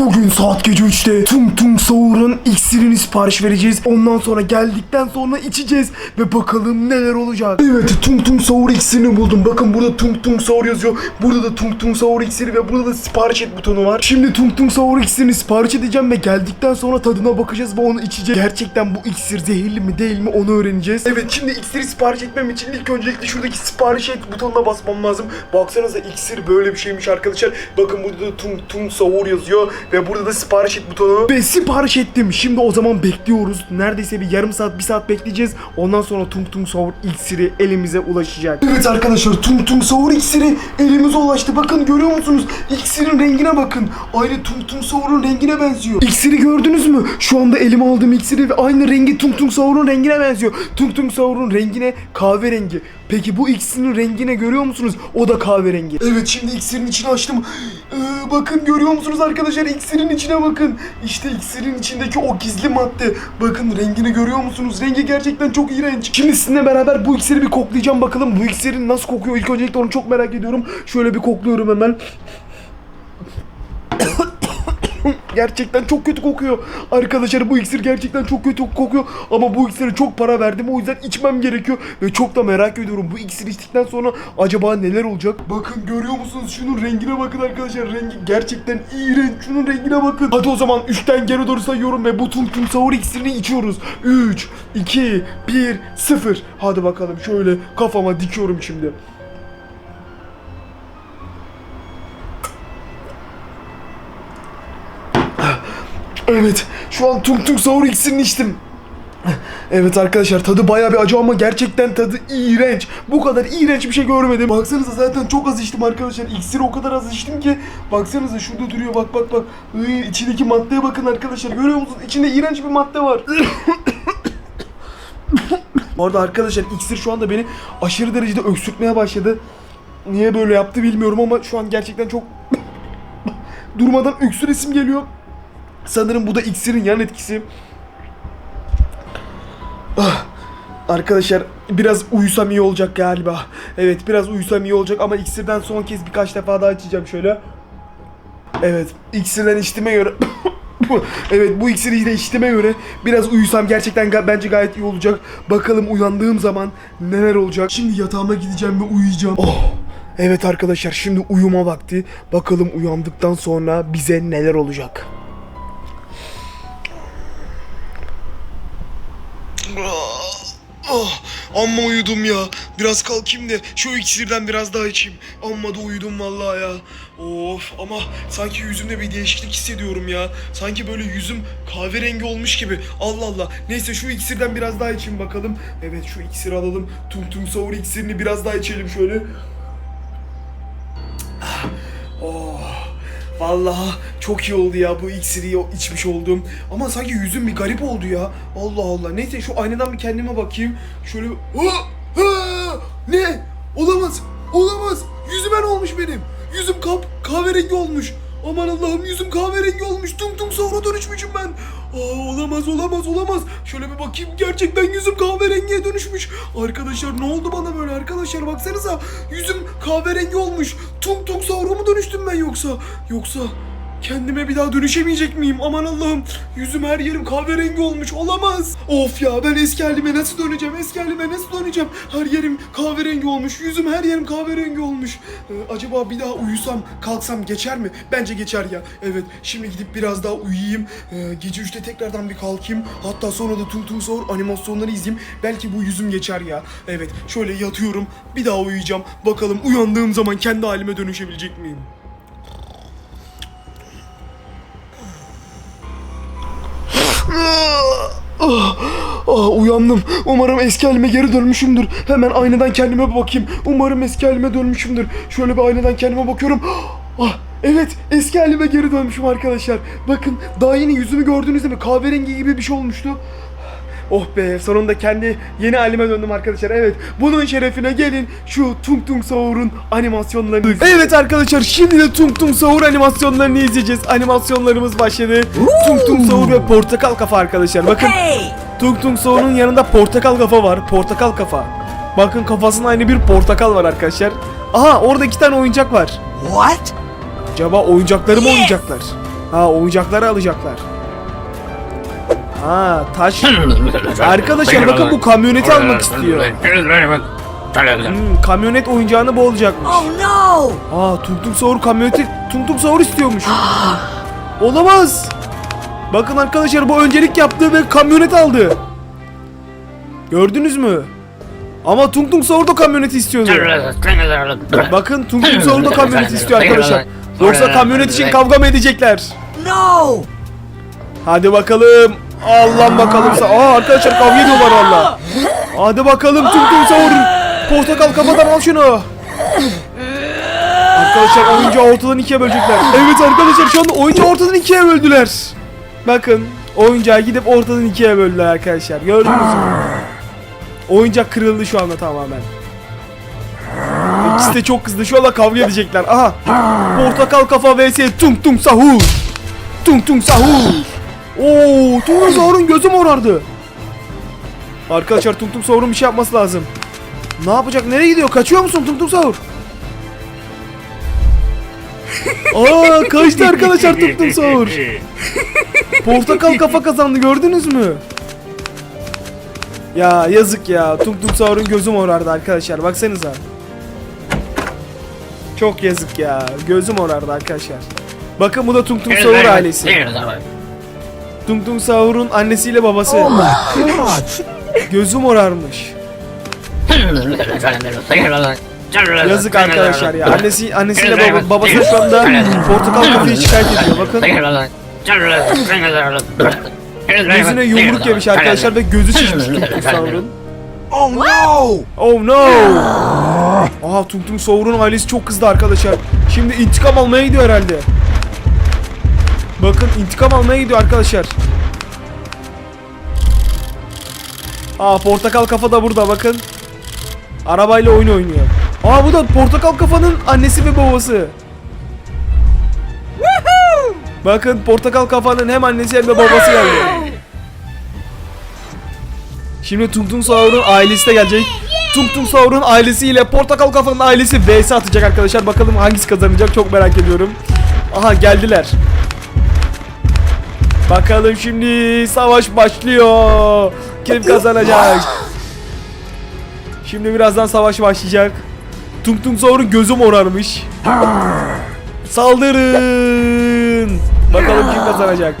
Boogie. Saat gece 3'te Tung Tung Sahur'un iksirini sipariş vereceğiz. Ondan sonra geldikten sonra içeceğiz ve bakalım neler olacak. Evet Tung Tung Sahur iksirini buldum. Bakın burada Tung Tung Sahur yazıyor. Burada da Tung Tung Sahur iksiri ve burada da sipariş et butonu var. Şimdi Tung Tung Sahur iksirini sipariş edeceğim ve geldikten sonra tadına bakacağız ve onu içeceğiz. Gerçekten bu iksir zehirli mi değil mi onu öğreneceğiz. Evet şimdi iksiri sipariş etmem için ilk öncelikle şuradaki sipariş et butonuna basmam lazım. Baksanıza iksir böyle bir şeymiş arkadaşlar. Bakın burada da Tung Tung Sahur yazıyor ve burada da sipariş et butonu. Ve sipariş ettim. Şimdi o zaman bekliyoruz. Neredeyse bir yarım saat bir saat bekleyeceğiz. Ondan sonra Tung Tung Sahur iksiri elimize ulaşacak. Evet arkadaşlar Tung Tung Sahur iksiri elimize ulaştı. Bakın görüyor musunuz? İksirin rengine bakın. Aynı Tung Tung Sahur'un rengine benziyor. İksiri gördünüz mü? Şu anda elime aldığım iksiri ve aynı rengi Tung Tung Sahur'un rengine benziyor. Tung Tung Sahur'un rengine kahverengi. Peki bu iksirin rengine görüyor musunuz? O da kahverengi. Evet şimdi iksirin içini açtım. Ee, bakın görüyor musunuz arkadaşlar? İksirin içine bakın. İşte iksirin içindeki o gizli madde. Bakın rengini görüyor musunuz? Rengi gerçekten çok iğrenç. Şimdi sizinle beraber bu iksiri bir koklayacağım bakalım. Bu iksirin nasıl kokuyor? İlk öncelikle onu çok merak ediyorum. Şöyle bir kokluyorum hemen. Gerçekten çok kötü kokuyor. Arkadaşlar bu iksir gerçekten çok kötü kokuyor. Ama bu iksire çok para verdim. O yüzden içmem gerekiyor. Ve çok da merak ediyorum. Bu iksir içtikten sonra acaba neler olacak? Bakın görüyor musunuz? Şunun rengine bakın arkadaşlar. Rengi gerçekten iğrenç. Şunun rengine bakın. Hadi o zaman 3'ten geri doğru sayıyorum ve bu tung sahur iksirini içiyoruz. 3, 2, 1, 0. Hadi bakalım şöyle kafama dikiyorum şimdi. Evet, şu an tung tung sahur iksirini içtim. Evet arkadaşlar tadı bayağı bir acı ama gerçekten tadı iğrenç. Bu kadar iğrenç bir şey görmedim. Baksanıza zaten çok az içtim arkadaşlar. İksiri o kadar az içtim ki. Baksanıza şurada duruyor bak bak bak. Iy, içindeki maddeye bakın arkadaşlar. Görüyor musunuz? İçinde iğrenç bir madde var. Bu arada arkadaşlar iksir şu anda beni aşırı derecede öksürtmeye başladı. Niye böyle yaptı bilmiyorum ama şu an gerçekten çok durmadan öksüresim geliyor. Sanırım bu da iksirin yan etkisi. Ah, arkadaşlar biraz uyusam iyi olacak galiba. Evet biraz uyusam iyi olacak ama iksirden son kez birkaç defa daha içeceğim şöyle. Evet iksirden içtiğime göre... evet bu iksiri de içtiğime göre biraz uyusam gerçekten bence gayet iyi olacak. Bakalım uyandığım zaman neler olacak. Şimdi yatağıma gideceğim ve uyuyacağım. Oh. Evet arkadaşlar şimdi uyuma vakti. Bakalım uyandıktan sonra bize neler olacak. Ah, amma uyudum ya. Biraz kalkayım da şu iksirden biraz daha içeyim. Amma da uyudum vallahi ya. Of ama sanki yüzümde bir değişiklik hissediyorum ya. Sanki böyle yüzüm kahverengi olmuş gibi. Allah Allah. Neyse şu iksirden biraz daha içeyim bakalım. Evet şu iksiri alalım. Tum tum savur iksirini biraz daha içelim şöyle. Ah, Oh. Vallahi çok iyi oldu ya bu iksiri içmiş oldum. Ama sanki yüzüm bir garip oldu ya. Allah Allah. Neyse şu aynadan bir kendime bakayım. Şöyle... Ah! Ah! Ne? Olamaz. Olamaz. Yüzüme ne olmuş benim? Yüzüm kap kahverengi olmuş. Aman Allah'ım yüzüm kahverengi olmuş. Tung tung sahura dönüşmüşüm ben. Aa, olamaz olamaz olamaz. Şöyle bir bakayım gerçekten yüzüm kahverengiye dönüşmüş. Arkadaşlar ne oldu bana böyle arkadaşlar baksanıza. Yüzüm kahverengi olmuş. Tung sahura mı dönüştüm ben yoksa? Yoksa kendime bir daha dönüşemeyecek miyim? Aman Allah'ım yüzüm her yerim kahverengi olmuş olamaz. Of ya ben eski halime nasıl döneceğim? Eski halime nasıl döneceğim? Her yerim kahverengi olmuş. Yüzüm her yerim kahverengi olmuş. Ee, acaba bir daha uyusam kalksam geçer mi? Bence geçer ya. Evet şimdi gidip biraz daha uyuyayım. Ee, gece 3'te tekrardan bir kalkayım. Hatta sonra da Tung Sahur animasyonları izleyeyim. Belki bu yüzüm geçer ya. Evet şöyle yatıyorum. Bir daha uyuyacağım. Bakalım uyandığım zaman kendi halime dönüşebilecek miyim? Ah, ah, uyandım. Umarım eski halime geri dönmüşümdür. Hemen aynadan kendime bakayım. Umarım eski halime dönmüşümdür. Şöyle bir aynadan kendime bakıyorum. Ah, evet eski halime geri dönmüşüm arkadaşlar. Bakın daha yeni yüzümü gördünüz değil mi? Kahverengi gibi bir şey olmuştu. Oh be sonunda kendi yeni halime döndüm arkadaşlar. Evet bunun şerefine gelin şu Tung Tung Sahur'un animasyonlarını Evet arkadaşlar şimdi de Tung Tung Sahur animasyonlarını izleyeceğiz. Animasyonlarımız başladı. Tung Tung Sahur ve Portakal Kafa arkadaşlar. Bakın Tung Tung Sahur'un yanında portakal kafa var. Portakal kafa. Bakın kafasında aynı bir portakal var arkadaşlar. Aha orada iki tane oyuncak var. What? Acaba oyuncakları mı Yes. oynayacaklar? Ha oyuncakları alacaklar. Ha taş. Arkadaşlar bakın bu kamyoneti almak istiyor. Hmm, kamyonet oyuncağını bu olacakmış. Oh no! Aa Tung Sahur kamyoneti Tung Sahur istiyormuş. Olamaz. Bakın arkadaşlar bu öncelik yaptı ve kamyonet aldı. Gördünüz mü? Ama Tung Tung Sahur da kamyoneti istiyordu. Bakın Tung Tung Sahur da kamyoneti istiyor arkadaşlar. Yoksa kamyonet için kavga mı edecekler? No! Hadi bakalım. Allah bakalım. Aa arkadaşlar kavga ediyorlar valla. Hadi bakalım Tung Tung Sahur. Portakal kafadan al şunu. Arkadaşlar oyuncağı ortadan ikiye bölecekler. Evet arkadaşlar şu anda oyuncağı ortadan ikiye böldüler. Bakın oyuncağı gidip ortadan ikiye böldüler arkadaşlar. Gördünüz mü? Oyuncak kırıldı şu anda tamamen. İkisi de çok kızdı. Şu anda kavga edecekler. Aha. Portakal kafa vs Tung Tung Sahur. Tung Tung Sahur. Oo, Tung Sahur'un gözü morardı. Arkadaşlar Tung Sahur'un bir şey yapması lazım. Ne yapacak? Nereye gidiyor? Kaçıyor musun Tung Sahur? Aa kaçtı arkadaşlar Tung Sahur. Portakal kafa kazandı gördünüz mü? Ya yazık ya. Tung Sahur'un gözü morardı arkadaşlar. Baksanıza. Çok yazık ya. Gözü morardı arkadaşlar. Bakın bu da Tung Sahur ailesi. Tung Tung Sahur'un annesiyle babası. Oh my god! Gözü morarmış. Yazık arkadaşlar ya. Annesi annesiyle baba, babası şu anda portakal kafayı şikayet ediyor. Bakın gözüne yumruk yemiş arkadaşlar ve gözü şişmiş Tung Tung Sahur'un. Oh no! Oh no! Aha Tung Tung Sahur'un ailesi çok kızdı arkadaşlar. Şimdi intikam almaya gidiyor herhalde. Bakın intikam almaya gidiyor arkadaşlar. Aa portakal kafa da burada bakın. Arabayla oyun oynuyor. Aa bu da portakal kafanın annesi ve babası. Bakın portakal kafanın hem annesi hem de babası geldi. Şimdi Tung Tung Sahur'un ailesi de gelecek. Tung Tung Sahur'un ailesiyle Portakal Kafa'nın ailesi vs atacak arkadaşlar. Bakalım hangisi kazanacak çok merak ediyorum. Aha geldiler. Bakalım şimdi savaş başlıyor. Kim kazanacak? Şimdi birazdan savaş başlayacak. Tung Tung Sahur'un gözü morarmış. Saldırın. Bakalım kim kazanacak?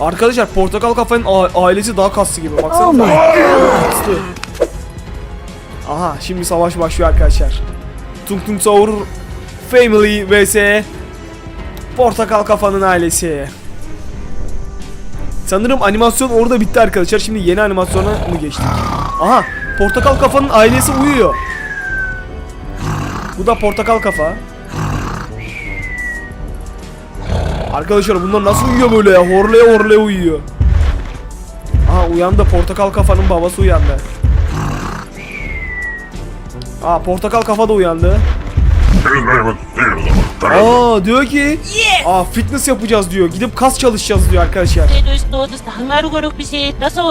Arkadaşlar portakal kafanın ailesi daha kaslı gibi. Baksana. Kaslı. Aha şimdi savaş başlıyor arkadaşlar. Tung Tung Sahur Family vs Portakal kafanın ailesi. Sanırım animasyon orada bitti arkadaşlar. Şimdi yeni animasyona mı geçtik? Aha portakal kafanın ailesi uyuyor. Bu da portakal kafa. Arkadaşlar bunlar nasıl uyuyor böyle ya? Horlaya horlaya uyuyor. Aha uyandı. Portakal kafanın babası uyandı. Aa portakal kafa da uyandı. Aa diyor ki Aa fitness yapacağız diyor. Gidip kas çalışacağız diyor arkadaşlar.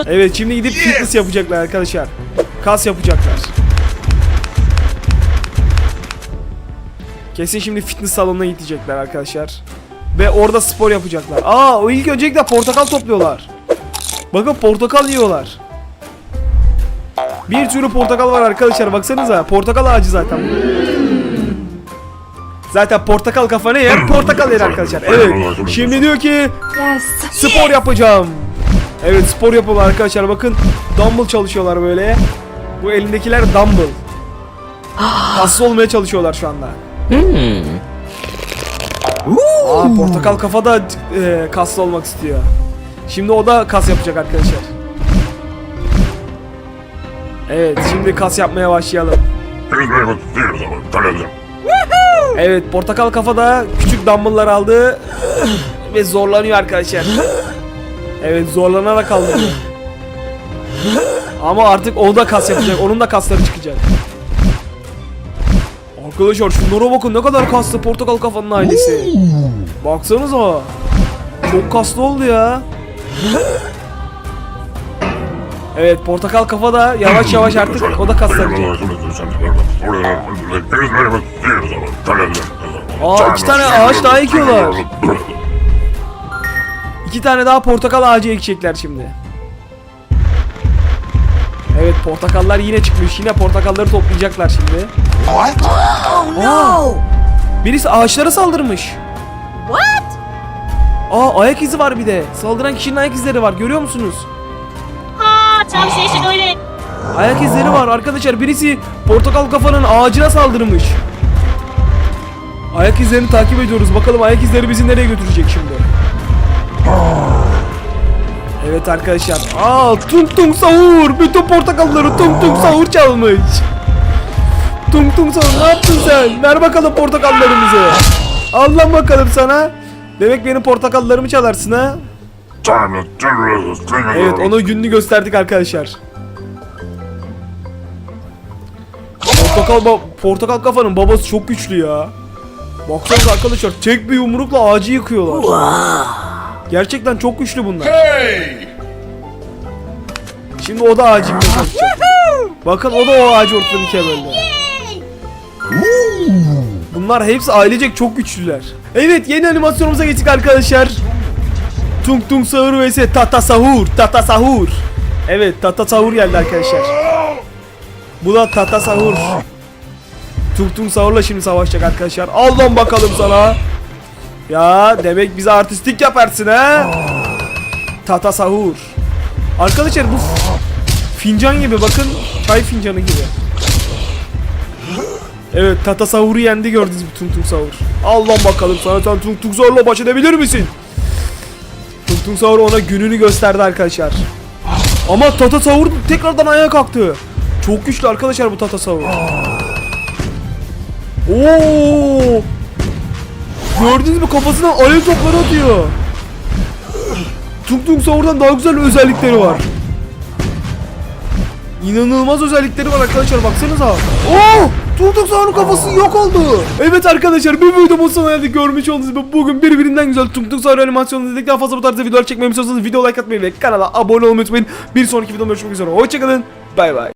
Evet şimdi gidip fitness yapacaklar arkadaşlar. Kas yapacaklar. Kesin şimdi fitness salonuna gidecekler arkadaşlar. Ve orada spor yapacaklar. Aa o ilk öncelikle portakal topluyorlar. Bakın portakal yiyorlar. Bir sürü portakal var arkadaşlar baksanıza. Portakal ağacı zaten bu. Zaten portakal kafa ne yer? Portakal yer arkadaşlar. Evet. Şimdi diyor ki spor yapacağım. Evet spor yapıyorlar arkadaşlar bakın. Dumbbell çalışıyorlar böyle. Bu elindekiler dumbbell. Kaslı olmaya çalışıyorlar şu anda. Aa portakal kafa da e, kaslı olmak istiyor. Şimdi o da kas yapacak arkadaşlar. Evet şimdi kas yapmaya başlayalım. Evet portakal kafa da küçük dumbbell'lar aldı ve zorlanıyor arkadaşlar. Evet zorlanarak kaldı. Ama artık o da kas yapacak. Onun da kasları çıkacak. Arkadaşlar şunlara bakın ne kadar kaslı portakal kafanın ailesi. Baksanıza. Çok kaslı oldu ya. Evet portakal kafa da yavaş yavaş artık o da kaslanacak. Aa iki tane ağaç daha ekiyorlar. İki tane daha portakal ağacı ekecekler şimdi. Evet portakallar yine çıkmış. Yine portakalları toplayacaklar şimdi. What? Oh no! Birisi ağaçlara saldırmış. What? Aa ayak izi var bir de. Saldıran kişinin ayak izleri var. Görüyor musunuz? Tam şaşır öyle. Ayak izleri var arkadaşlar. Birisi portakal kafanın ağacına saldırmış. Ayak izlerini takip ediyoruz. Bakalım ayak izleri bizi nereye götürecek şimdi. Evet arkadaşlar. Aa tum tum sahur. Bütün portakalları tum tum sahur çalmış. Tum tum sahur ne yaptın sen? Ver bakalım portakallarımızı. Allah bakalım sana. Demek benim portakallarımı çalarsın ha. Evet ona gününü gösterdik arkadaşlar. Portakal, ba- portakal kafanın babası çok güçlü ya. Baksanıza arkadaşlar tek bir yumrukla ağacı yıkıyorlar. Gerçekten çok güçlü bunlar. Şimdi o da ağacı yıkmaya. Bakın o da o ağacı ortadan ikiye böldü. Bunlar hepsi ailecek çok güçlüler. Evet yeni animasyonumuza geçtik arkadaşlar. Tung Tung Sahur vs Tata Sahur. Tata Sahur. Evet Tata Sahur geldi arkadaşlar. Bu da Tata Sahur. Tung Tung Sahur'la şimdi savaşacak arkadaşlar. Al bakalım sana. Ya demek bize artistik yaparsın ha. Tata Sahur. Arkadaşlar bu fincan gibi bakın. Çay fincanı gibi. Evet Tata Sahur'u yendi gördünüz mü Tung Tung Sahur. Al bakalım sana sen Tung Tung Sahur'la baş edebilir misin? Tung ona gününü gösterdi arkadaşlar. Ama Tata Sahur tekrardan ayağa kalktı. Çok güçlü arkadaşlar bu Tata Sahur. Oo! Gördünüz mü kafasına alev topları atıyor. Tung daha güzel özellikleri var. İnanılmaz özellikleri var arkadaşlar baksanıza. Oo! Tung Sahur'un kafası yok oldu. Evet arkadaşlar bir videomuz sonuna geldik. Görmüş olduğunuz gibi bugün birbirinden güzel Tung Tung Sahur animasyonu izledik. Daha fazla bu tarzda videolar çekmemi istiyorsanız video like atmayı ve kanala abone olmayı unutmayın. Bir sonraki videomda görüşmek üzere. Hoşçakalın. Bay bay.